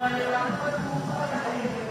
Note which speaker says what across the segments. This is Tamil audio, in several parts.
Speaker 1: நமது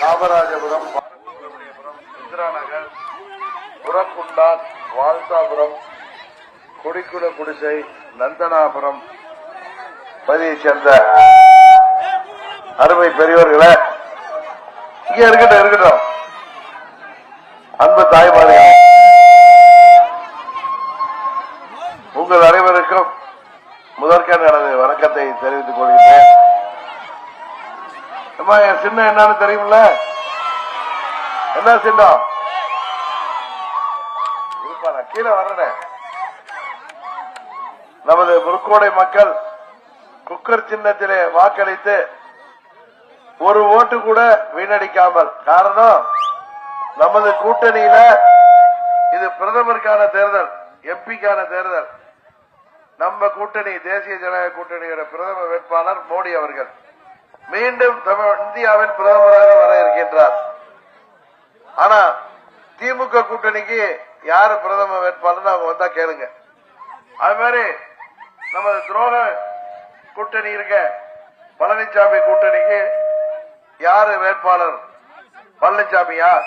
Speaker 1: காமராஜபுரம் இந்திரா நகர் புறக்குண்டான் வாழ்த்தாபுரம் கொடிக்குட குடிசை நந்தனாபுரம் பதியை சேர்ந்த அருமை பெரியவர்களே இங்க இருக்கட்டும் இருக்கட்டும். அன்பு தாய்மார்களே உங்கள் அனைவருக்கும் முதற்கண் எனது வணக்கத்தை தெரிவித்துக் கொள்கிறேன் அம்மா என் சின்ன என்னன்னு தெரியுமில்ல என்ன சின்னம்? நான் கீழே வர்றேன். நமது முற்கோடை மக்கள் குக்கர் சின்னத்திலே வாக்களித்து ஒரு ஓட்டு கூட வீணடிக்காமல். காரணம் நமது கூட்டணியில இது பிரதமருக்கான தேர்தல் எம்பிக்கான தேர்தல். நம்ம கூட்டணி தேசிய ஜனநாயக கூட்டணியோட பிரதம வேட்பாளர் மோடி அவர்கள். மீண்டும் இந்தியாவின் பிரதமராக வர இருக்கின்றார். ஆனா திமுக கூட்டணிக்கு யாரு பிரதம வேட்பாளர்னு அவங்க வந்தா கேளுங்க. அது மாதிரி நமது துரோக கூட்டணி இருக்க பழனிசாமி கூட்டணிக்கு யாரு வேட்பாளர்? பழனிசாமியா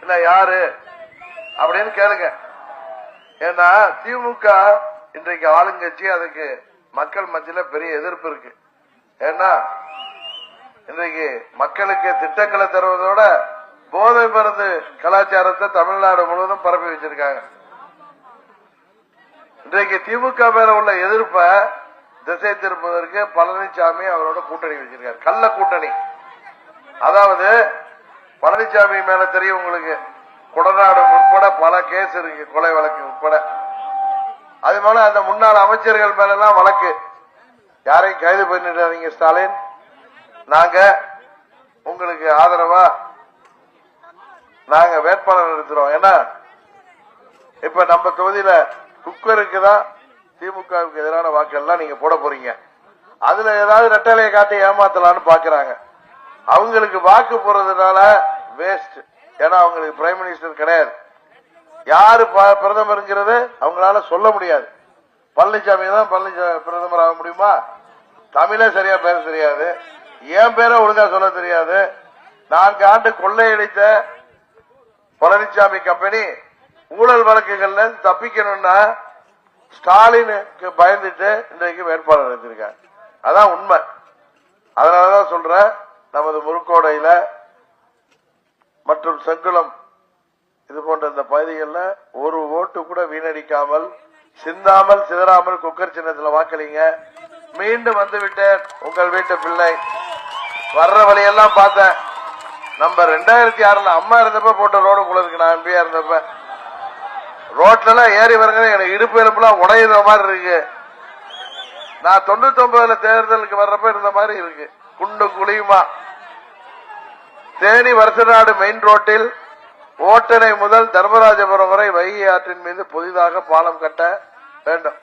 Speaker 1: இல்ல யாரு? அப்படின்னு கேளுங்க. ஏன்னா திமுக இன்றைக்கு ஆளுங்கட்சி அதுக்கு மக்கள் மத்தியில பெரிய எதிர்ப்பு இருக்கு. ஏன்னா இன்றைக்கு மக்களுக்கு திட்டங்களை தருவதோட போதை மருந்து கலாச்சாரத்தை தமிழ்நாடு முழுவதும் பரப்பி வச்சிருக்காங்க. இன்றைக்கு திமுக மேல உள்ள எதிர்ப்ப திசை திருப்பதற்கு பழனிசாமி அவரோட கூட்டணி வச்சிருக்காரு. கள்ள கூட்டணி. அதாவது பழனிசாமி மேல தெரியும் உங்களுக்கு. குடநாடு உட்பட பல கேஸ் இருக்கு கொலை வழக்கு உட்பட. அது போல அந்த முன்னாள் அமைச்சர்கள் மேலாம் வழக்கு. யாரையும் கைது பண்ணிடாதீங்க ஸ்டாலின். நாங்க உங்களுக்கு ஆதரவா நாங்க வேட்பாளர் நிறுத்துறோம் ஏன்னா இப்ப நம்ம தொகுதியில குக்கருக்கு தான் திமுகவுக்கு எதிரான வாக்கெல்லாம் நீங்க போட போறீங்க. அதுல ஏதாவது ரெட்டலையை காட்டி ஏமாத்தலாம்னு பாக்குறாங்க. அவங்களுக்கு வாக்கு போறதுனால வேஸ்ட் ஏன்னா அவங்களுக்கு பிரைம் மினிஸ்டர் கிடையாது. யாரு ப- பிரதமருங்கிறது அவங்களால சொல்ல முடியாது. பழனிசாமி தான் பழனிசாமி பிரதமர் ஆக முடியுமா? தமிழே சரியா பேச தெரியாது. என் பேரை ஒழுங்கா சொல்ல தெரியாது. நான்கு ஆண்டு கொள்ளையடித்த பழனிசாமி கம்பெனி ஊழல் வழக்குகள்ல தப்பிக்கணும்னா ஸ்டாலினுக்கு பயந்துட்டு இன்றைக்கு வேட்பாளர் எடுத்திருக்காங்க அதான் உண்மை. அதனாலதான் சொல்றேன் நமது முறுக்கோடையில மற்றும் செங்குளம் இது போன்ற இந்த பகுதிகளில் ஒரு ஓட்டு கூட வீணடிக்காமல் சிந்தாமல் சிதறாமல் குக்கர் சின்னத்தில் வாக்களிங்க. மீண்டும் வந்துவிட்டேன். உங்கள் வீட்டு பிள்ளை. வர்ற வழியெல்லாம் பார்த்தேன். நம்ம ரெண்டாயிரத்தி ஆறுல அம்மா இருந்தப்ப போட்ட ரோடு குள்ள இருக்கு நான் எம்பியா இருந்தப்ப. ரோட்ல எல்லாம் ஏறி வரங்க எனக்கு இடுப்பு எலும்புலாம் உடையிற மாதிரி இருக்கு. நான் தொண்ணூத்தி ஒன்பதுல தேர்தலுக்கு வர்றப்ப இருந்த மாதிரி இருக்கு. குண்டு குழியுமா. தேனி வருஷநாடு மெயின் ரோட்டில் ஓட்டனை முதல் தர்மராஜபுரம் வரை வைகை ஆற்றின் மீது புதிதாக பாலம் கட்ட வேண்டும்.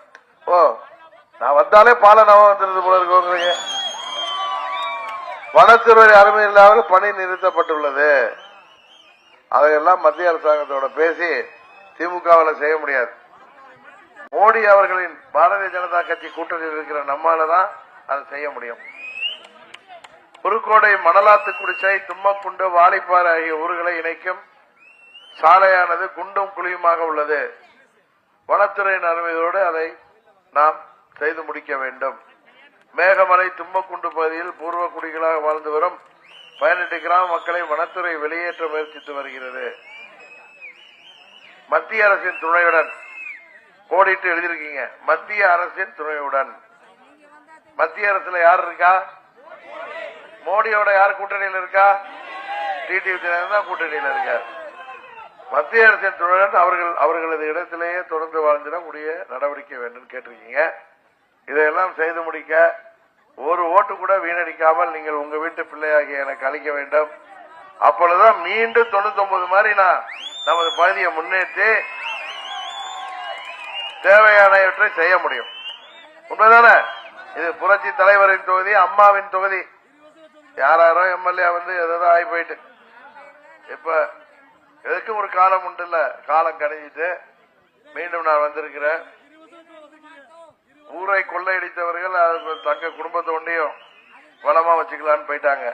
Speaker 1: ஓ நான் வந்தாலே பாலம் நவ வந்துருது போல இருக்கு உங்களுக்கு வனத்துறை அருமை இல்லாமல் பணி நிறுத்தப்பட்டுள்ளது. அதையெல்லாம் மத்திய அரசாங்கத்தோட பேசி திமுகவில் செய்ய முடியாது. மோடி அவர்களின் பாரதிய ஜனதா கட்சி கூட்டணியில் இருக்கிற நம்மால தான் அதை செய்ய முடியும். புதுக்கோடை மணலாத்து குடிச்சை தும்மக்குண்டு வாலிப்பாறை ஆகிய ஊர்களை இணைக்கும் சாலையானது குண்டும் குழியுமாக உள்ளது. வனத்துறையின் அனுமதியோடு அதை நாம் செய்து முடிக்க வேண்டும். மேகமலை தும்மக்குண்டு பகுதியில் பூர்வ குடிகளாக வாழ்ந்து வரும் பதினெட்டு கிராம மக்களை வனத்துறை வெளியேற்ற முயற்சித்து வருகிறது. மத்திய அரசின் துணையுடன் கோடிட்டு எழுதியிருக்கீங்க. மத்திய அரசின் துணையுடன். மத்திய அரசுல யார் இருக்கா? மோடியோட யார் கூட்டணியில் இருக்கா? டிடிவி தான் கூட்டணியில் இருக்கார். மத்திய அரசின் துணையுடன் அவர்கள் அவர்களது இடத்திலேயே தொடர்ந்து வாழ்ந்திட நடவடிக்கை வேண்டும் கேட்டிருக்கீங்க. இதையெல்லாம் செய்து முடிக்க ஒரு ஓட்டு கூட வீணடிக்காமல் நீங்கள் உங்க வீட்டு பிள்ளையாகிய எனக்கு அளிக்க வேண்டும். அப்பொழுதுதான் மீண்டும் தொண்ணூத்தி ஒன்பது மாதிரி நான் நமது பகுதியை முன்னேற்றி தேவையானவற்றை செய்ய முடியும். உண்மைதானே? இது புரட்சி தலைவரின் தொகுதி அம்மாவின் தொகுதி. யாராரோ எம்எல்ஏ வந்து எதோ ஆகி போயிட்டு. இப்ப எதுக்கும் ஒரு காலம் உண்டு இல்ல. காலம் கணிஞ்சிட்டு மீண்டும் நான் வந்திருக்கிறேன். ஊரை கொள்ளையடித்தவர்கள் தங்க குடும்பத்தை ஒன்றையும் வளமா வச்சுக்கலான்னு போயிட்டாங்க.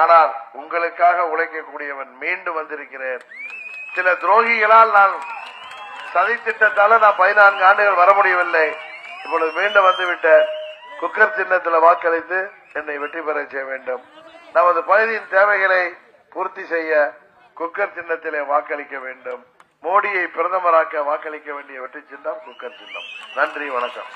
Speaker 1: ஆனால் உங்களுக்காக உழைக்கக்கூடியவன் மீண்டும் வந்திருக்கிறேன். சில துரோகிகளால் நான் சதி திட்டத்தால நான் பதினான்கு ஆண்டுகள் வர முடியவில்லை. இப்பொழுது மீண்டும் வந்துவிட்ட குக்கர் சின்னத்தில் வாக்களித்து என்னை வெற்றி பெற செய்ய வேண்டும். நமது பகுதியின் தேவைகளை பூர்த்தி செய்ய குக்கர் சின்னத்திலே வாக்களிக்க வேண்டும். மோடியை பிரதமராக்க வாக்களிக்க வேண்டிய வெற்றி சின்னம் குக்கர் சின்னம். நன்றி வணக்கம்.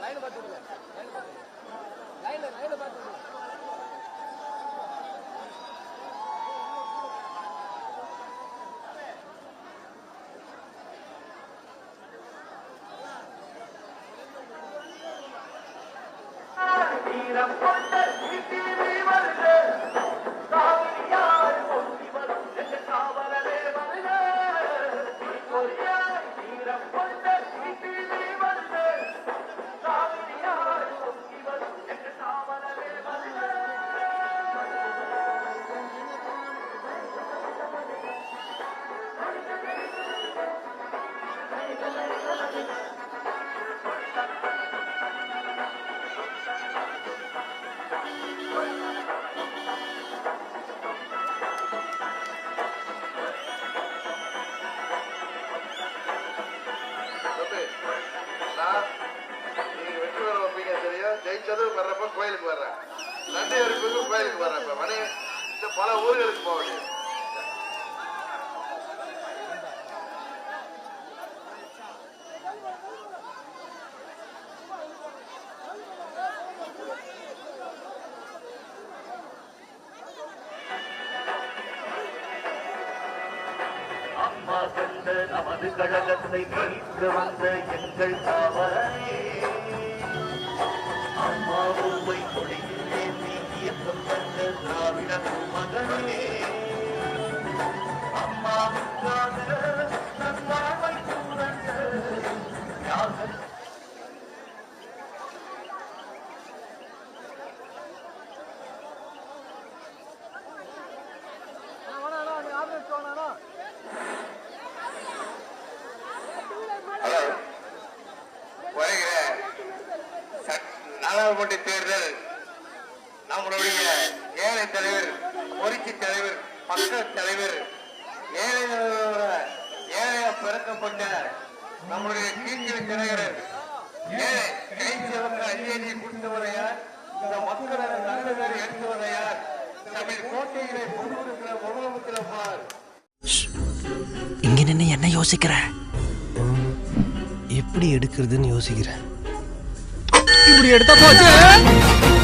Speaker 1: லைன் பார்த்து விடுங்க தம்பி, நன்றி கோயிலுக்கு வர இப்ப. மணி இந்த பல ஊர்களுக்கு போக வேண்டியது.
Speaker 2: அம்மா கண்ட நமது கடலத்தை மீட்டு வந்த எங்கள்
Speaker 3: தாவரை நாடாளுமன்ற தேர்தல் நம்மளுடைய ஏழை தலைவர் பொறிச்சி தலைவர் மக்கள் தலைவர் ஏழைகளோட ஏழையா பிறக்கப்பட்ட நம்முடைய கீழ்நிலை தலைவர் ஏழை கைச்சவங்க கொடுத்தவரை யார்? இந்த மக்களோட நல்ல பேர் எடுத்தவரை யார்? தமிழ் கோட்டையிலே கொண்டிருக்கிற முதலமைச்சர் பார்.
Speaker 4: இங்க நின்று என்ன யோசிக்கிற?
Speaker 5: எப்படி எடுக்கிறதுன்னு யோசிக்கிறேன்.
Speaker 4: இப்படி எடுத்தா போச்சு?